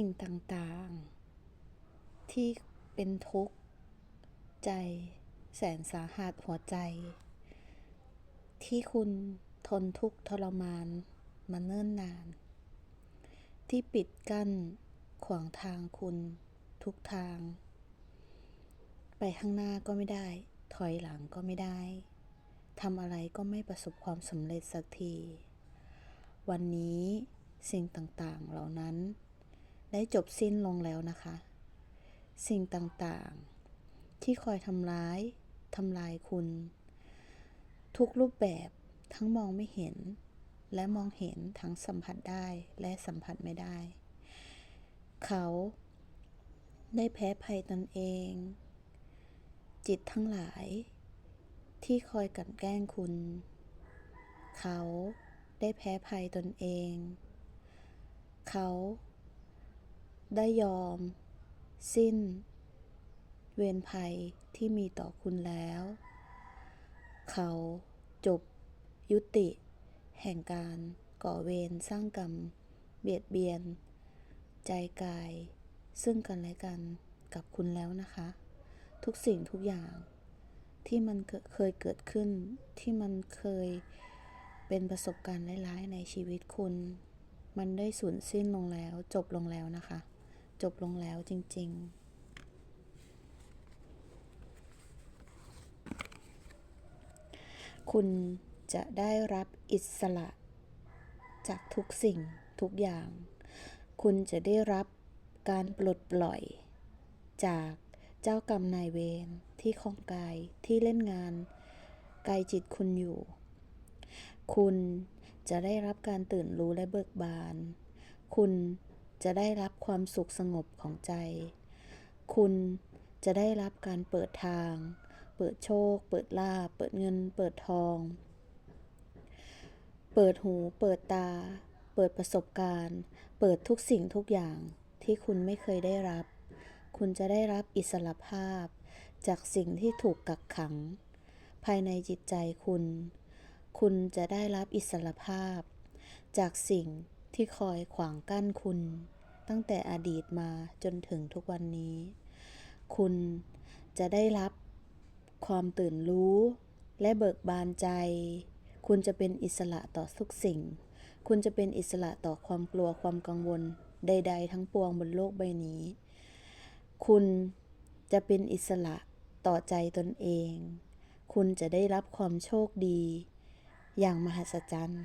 สิ่งต่างๆ ที่เป็นทุกข์ ใจแสนสาหัสหัวใจ ที่คุณทนทุกข์ทรมานมาเนิ่นนาน ที่ปิดกั้นขวางทางคุณทุกทาง ไปข้างหน้าก็ไม่ได้ ถอยหลังก็ไม่ได้ทำอะไรก็ไม่ประสบความสำเร็จสักที วันนี้สิ่งต่างๆเหล่านั้น ได้จบสิ้นลงแล้วนะคะ สิ่งต่างๆ ที่คอยทำร้ายทำลายคุณ ทุกรูปแบบทั้งมองไม่เห็น และมองเห็นทั้งสัมผัสได้และสัมผัสไม่ได้ เขาได้แพ้ภัยตนเอง จิตทั้งหลาย ที่คอยกลั่นแกล้งคุณ เขาได้แพ้ภัยตนเอง เขา ได้ยอม สิ้น เวรภัยที่มีต่อคุณแล้ว เขาจบยุติ แห่งการก่อเวรสร้างกรรม เบียดเบียน ใจกาย ซึ่งกันและกันกับคุณแล้วนะคะ ทุกสิ่งทุกอย่างที่มันเคยเกิดขึ้นที่มันเคยเป็นประสบการณ์ร้ายๆในชีวิตคุณ มันได้สูญสิ้นลงแล้วจบลงแล้วนะคะ จบลงแล้วจริง ๆคุณจะได้รับอิสระ จากทุกสิ่งทุกอย่าง คุณจะได้รับการปลดปล่อย จากเจ้ากรรมนายเวรที่คองกายที่เล่นงานกายจิตคุณอยู่ คุณจะได้รับการตื่นรู้และเบิกบาน คุณ จะได้รับความสุขสงบของใจ คุณจะได้รับการเปิดทาง เปิดโชค เปิดลาภเปิดเงิน เปิดทอง เปิดหู เปิดตา เปิดประสบการณ์ เปิดทุกสิ่งทุกอย่างที่คุณไม่เคยได้รับ คุณจะได้รับอิสรภาพ จากสิ่งที่ถูกกักขัง ภายในจิตใจคุณ คุณจะได้รับอิสรภาพ จากสิ่งที่คอยขวางกั้นคุณ ตั้งแต่อดีตมาจนถึงทุกวันนี้ คุณจะได้รับความตื่นรู้และเบิกบานใจ คุณจะเป็นอิสระต่อทุกสิ่ง คุณจะเป็นอิสระต่อความกลัวความกังวลใด ๆ ทั้งปวงบนโลกใบนี้ คุณจะเป็นอิสระต่อใจตนเอง คุณจะได้รับความโชคดี อย่างมหัศจรรย์